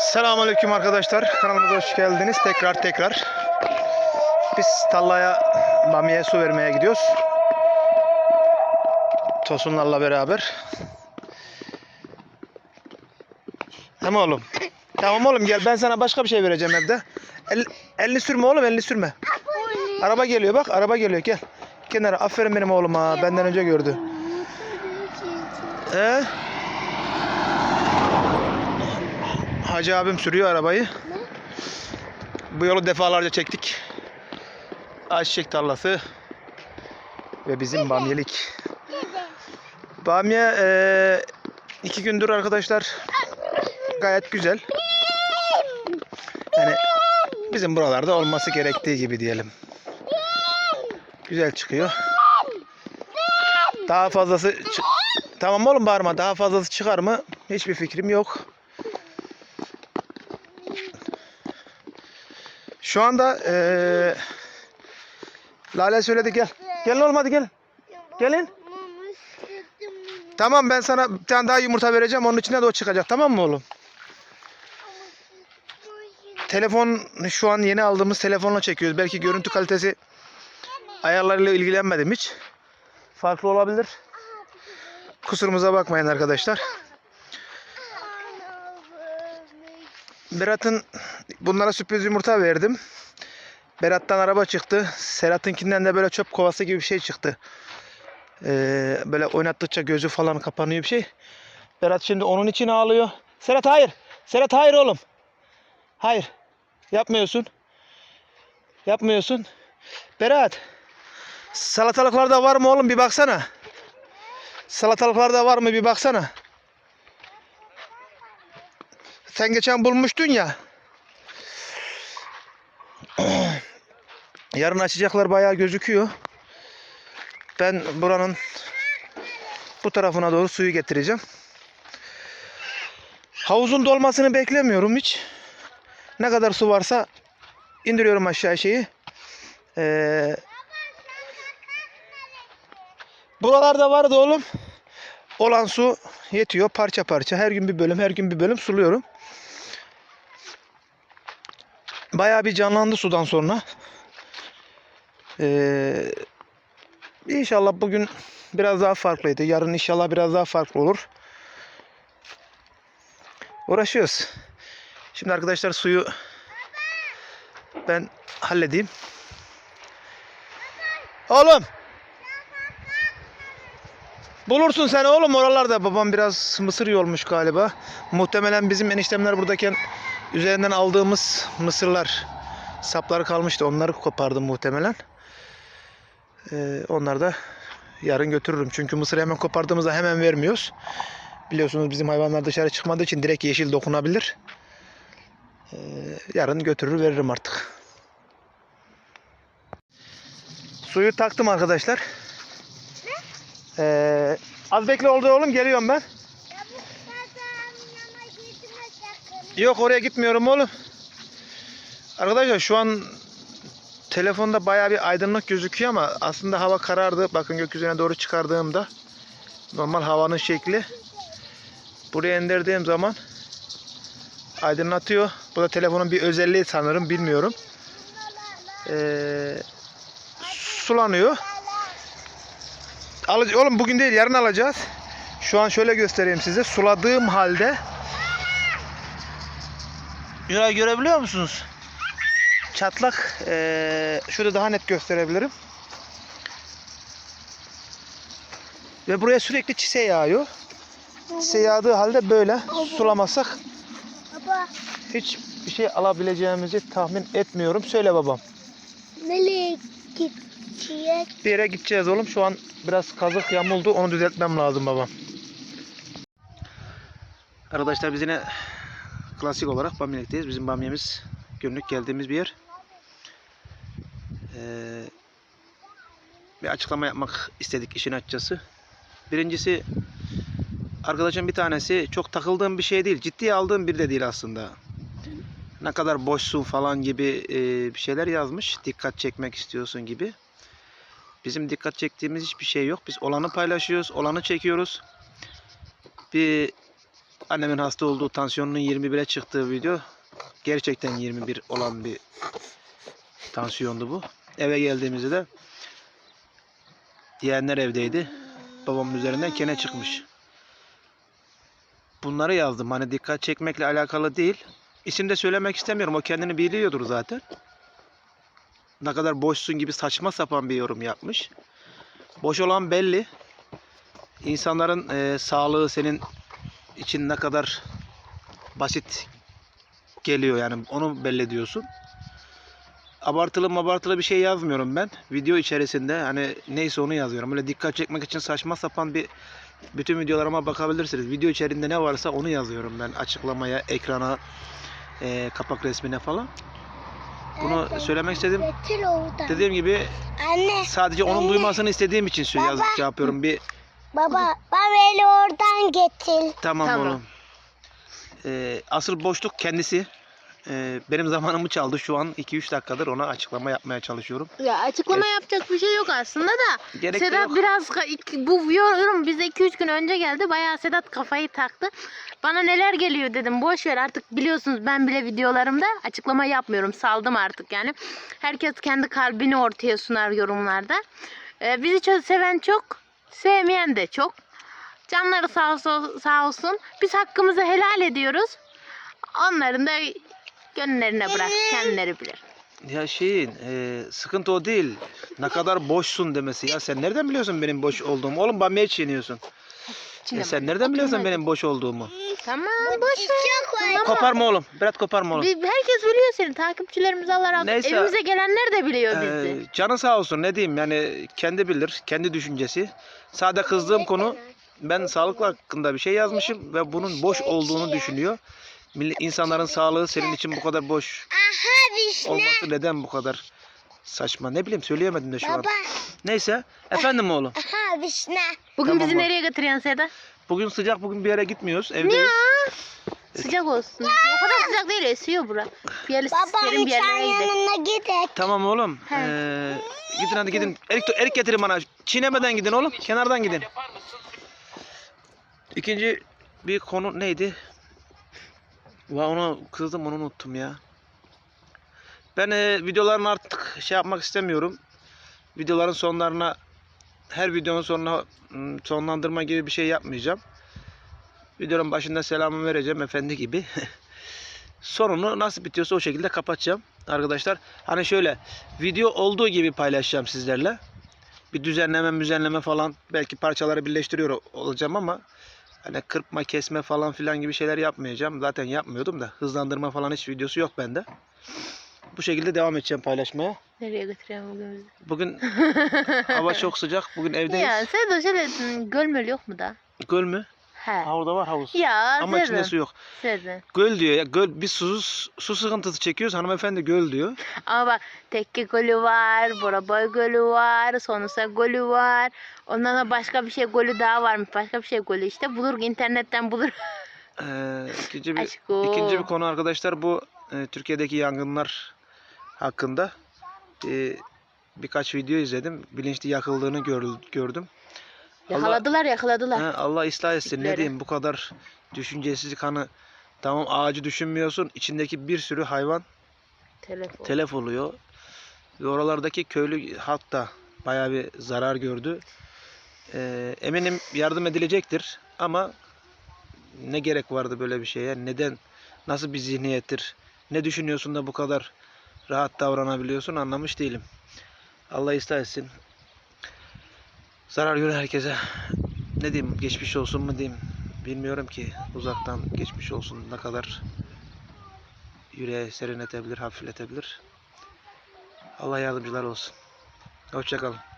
Selamünaleyküm arkadaşlar. Kanalımıza hoş geldiniz. Tekrar tekrar. Biz tallaya bamyaya su vermeye gidiyoruz. Tosunlarla beraber. Hem oğlum. Tamam oğlum gel ben sana başka bir şey vereceğim evde. El, elini sürme oğlum elini sürme. Araba geliyor bak araba geliyor gel. Kenara aferin benim oğluma benden önce gördü. Ee? Hacı abim sürüyor arabayı. Bu yolu defalarca çektik. Ayçiçek tarlası ve bizim bamyelik. Bamye eee, iki gündür arkadaşlar gayet güzel. Yani bizim buralarda olması gerektiği gibi diyelim. Güzel çıkıyor. Daha fazlası Tamam oğlum bağırma. Daha fazlası çıkar mı? Hiçbir fikrim yok. Şu anda eee Lale söyledi gel. Gelin oğlum hadi gelin. Tamam ben sana bir tane daha yumurta vereceğim. Onun içine de o çıkacak. Tamam mı oğlum? Telefon şu an yeni aldığımız telefonla çekiyoruz. Belki görüntü kalitesi ayarlarıyla ilgilenmedim hiç. Farklı olabilir. Kusurumuza bakmayın arkadaşlar. Berat'ın bunlara sürpriz yumurta verdim. Berat'tan araba çıktı. Serhat'ınkinden de böyle çöp kovası gibi bir şey çıktı. Ee, böyle oynattıkça gözü falan kapanıyor bir şey. Berat şimdi onun için ağlıyor. Serhat hayır. Serhat hayır oğlum. Hayır. Yapmıyorsun. Yapmıyorsun. Berat. Salatalıklarda var mı oğlum bir baksana. Salatalıklarda var mı bir baksana. Sen geçen bulmuştun ya. Yarın açacaklar bayağı gözüküyor. Ben buranın bu tarafına doğru suyu getireceğim. Havuzun dolmasını beklemiyorum hiç. Ne kadar su varsa indiriyorum aşağı şeyi. Ee, buralarda vardı oğlum. Olan su yetiyor parça parça. Her gün bir bölüm, her gün bir bölüm suluyorum. Bayağı bir canlandı sudan sonra. Ee, inşallah bugün biraz daha farklıydı. Yarın inşallah biraz daha farklı olur. Uğraşıyoruz. Şimdi arkadaşlar suyu ben halledeyim. Oğlum. Bulursun sen oğlum oralarda. Babam biraz mısır yolmuş galiba. Muhtemelen bizim eniştemler buradayken üzerinden aldığımız mısırlar sapları kalmıştı. Onları kopardım muhtemelen. Ee, onlar da yarın götürürüm. Çünkü mısırı hemen kopardığımızda hemen vermiyoruz. Biliyorsunuz bizim hayvanlar dışarı çıkmadığı için direkt yeşil dokunabilir. Ee, yarın götürür veririm artık. Suyu taktım arkadaşlar. Ee, az bekle oldu oğlum geliyorum ben. Yok oraya gitmiyorum oğlum. Arkadaşlar şu an telefonda bayağı bir aydınlık gözüküyor ama aslında hava karardı. Bakın gökyüzüne doğru çıkardığımda normal havanın şekli. Buraya indirdiğim zaman aydınlatıyor. Bu da telefonun bir özelliği sanırım bilmiyorum. Ee, sulanıyor. Alıcı, oğlum bugün değil yarın alacağız. Şu an şöyle göstereyim size. Suladığım halde Şurayı görebiliyor musunuz? Çatlak. Ee, şurada daha net gösterebilirim. Ve buraya sürekli çise yağıyor. Çise yağdığı halde böyle sulamazsak Baba hiç bir şey alabileceğimizi tahmin etmiyorum. Söyle babam. nereye gideceğiz? Bir yere gideceğiz oğlum. Şu an biraz kazık yamuldu. Onu düzeltmem lazım babam. Arkadaşlar biz yine klasik olarak Bamya'dayız. Bizim Bamya'mız günlük geldiğimiz bir yer. Ee, bir açıklama yapmak istedik işin açıkçası. Birincisi arkadaşım bir tanesi çok takıldığım bir şey değil. Ciddiye aldığım bir de değil aslında. Ne kadar boşsun falan gibi e, bir şeyler yazmış. Dikkat çekmek istiyorsun gibi. Bizim dikkat çektiğimiz hiçbir şey yok. Biz olanı paylaşıyoruz, olanı çekiyoruz. Bir Annemin hasta olduğu tansiyonunun 21'e çıktığı video. Gerçekten 21 olan bir tansiyondu bu. Eve geldiğimizde de yeğenler evdeydi. Babamın üzerinden kene çıkmış. Bunları yazdım. Hani dikkat çekmekle alakalı değil. İsim de söylemek istemiyorum. O kendini biliyordur zaten. Ne kadar boşsun gibi saçma sapan bir yorum yapmış. Boş olan belli. İnsanların eee, sağlığı senin için ne kadar basit geliyor yani onu belli ediyorsun. Abartılı abartılı bir şey yazmıyorum ben. Video içerisinde hani neyse onu yazıyorum. Öyle dikkat çekmek için saçma sapan bir bütün videolarıma bakabilirsiniz. Video içerisinde ne varsa onu yazıyorum ben açıklamaya, ekrana, eee, kapak resmine falan. Bunu Evet, söylemek istedim. Dediğim gibi Anne, sadece onun Anne. duymasını istediğim için yazıp şey yapıyorum. Bir baba, baba beni oradan getir. Tamam, Tamam. oğlum. Ee, asıl boşluk kendisi. Ee, benim zamanımı çaldı. Şu an 2-3 dakikadır ona açıklama yapmaya çalışıyorum. Ya açıklama yapacak bir şey yok aslında da. Gerek de Sedat yok. biraz ka- iki- bu yorum bize 2-3 gün önce geldi. Bayağı Sedat kafayı taktı. Bana neler geliyor dedim. Boş ver artık biliyorsunuz ben bile videolarımda açıklama yapmıyorum. Saldım artık yani. Herkes kendi kalbini ortaya sunar yorumlarda. Ee, bizi çok seven çok, sevmeyen de çok. Canları sağ sağ olsun. Biz hakkımızı helal ediyoruz. Onların da gönüllerine bırak. Kendileri bilir. Ya şeyin e, sıkıntı o değil. Ne kadar boşsun demesi. Ya sen nereden biliyorsun benim boş olduğumu? Oğlum bamya çiğniyorsun. Ya sen nereden biliyorsun benim boş olduğumu? Tamam boş ver. Tamam. Koparma oğlum. Berat koparma oğlum. Bi- Herkes biliyor seni. Takipçilerimiz Allah razı olsun. Neyse. Evimize gelenler de biliyor bizi. Ee, canı sağ olsun ne diyeyim yani kendi bilir, kendi düşüncesi. Sadece kızdığım konu ben sağlıkla hakkında bir şey yazmışım ve bunun boş olduğunu düşünüyor. Milli, insanların sağlığı senin için bu kadar boş Aha vişne. olması neden bu kadar saçma? Ne bileyim söyleyemedim de şu an. Baba, Neyse efendim oğlum. aha vişne. Bugün Tamam bizi bak. nereye götürüyorsun Seda? Bugün sıcak bugün bir yere gitmiyoruz evdeyiz. Sıcak olsun. O kadar sıcak değil esiyor bura. Bir serin Babam bir sen yerlere gidelim. yanına gidelim. Tamam oğlum. He. Ee, gidin hadi gidin. Erik, erik getirin bana. Çiğnemeden gidin oğlum. Kenardan gidin. İkinci bir konu neydi? Va ona kızdım onu unuttum ya. Ben e, videoların artık şey yapmak istemiyorum. Videoların sonlarına her videonun sonuna mm, sonlandırma gibi bir şey yapmayacağım. Videonun başında selamımı vereceğim efendi gibi. Sonunu nasıl bitiyorsa o şekilde kapatacağım arkadaşlar. Hani şöyle video olduğu gibi paylaşacağım sizlerle. Bir düzenleme müzenleme falan belki parçaları birleştiriyor olacağım ama hani kırpma kesme falan filan gibi şeyler yapmayacağım. Zaten yapmıyordum da hızlandırma falan hiç videosu yok bende. Bu şekilde devam edeceğim paylaşmaya. Nereye götürüyorsun bugün bizi? Bugün hava çok sıcak. Bugün evdeyiz. Ya Seda şöyle hmm, göl möl yok mu da? Göl mü? He. Ha orada var havuz. Ya Ama içinde Seda. su yok. Seda. Göl diyor ya. Göl biz su, su sıkıntısı çekiyoruz. Hanımefendi göl diyor. Ama bak Tekke Gölü var, Boraboy Gölü var, Sonusa Gölü var. Ondan sonra başka bir şey gölü daha varmış. Başka bir şey gölü işte. Bulur internetten bulur. Ee, ikinci bir Aşko. ikinci bir konu arkadaşlar bu e, Türkiye'deki yangınlar hakkında e, birkaç video izledim. Bilinçli yakıldığını gör- gördüm. Allah, Yakaladılar yakaladılar. He, Allah ıslah etsin. Ne Tipleri. diyeyim bu kadar düşüncesizlik hani tamam ağacı düşünmüyorsun. içindeki bir sürü hayvan Telefon. telef oluyor. Ve oralardaki köylü halk da bayağı bir zarar gördü. Ee, eminim yardım edilecektir ama ne gerek vardı böyle bir şeye? Neden? Nasıl bir zihniyettir? Ne düşünüyorsun da bu kadar rahat davranabiliyorsun anlamış değilim. Allah ıslah. Zarar gören herkese ne diyeyim geçmiş olsun mu diyeyim bilmiyorum ki uzaktan geçmiş olsun ne kadar yüreğe serinletebilir, hafifletebilir. Allah yardımcılar olsun. Hoşçakalın.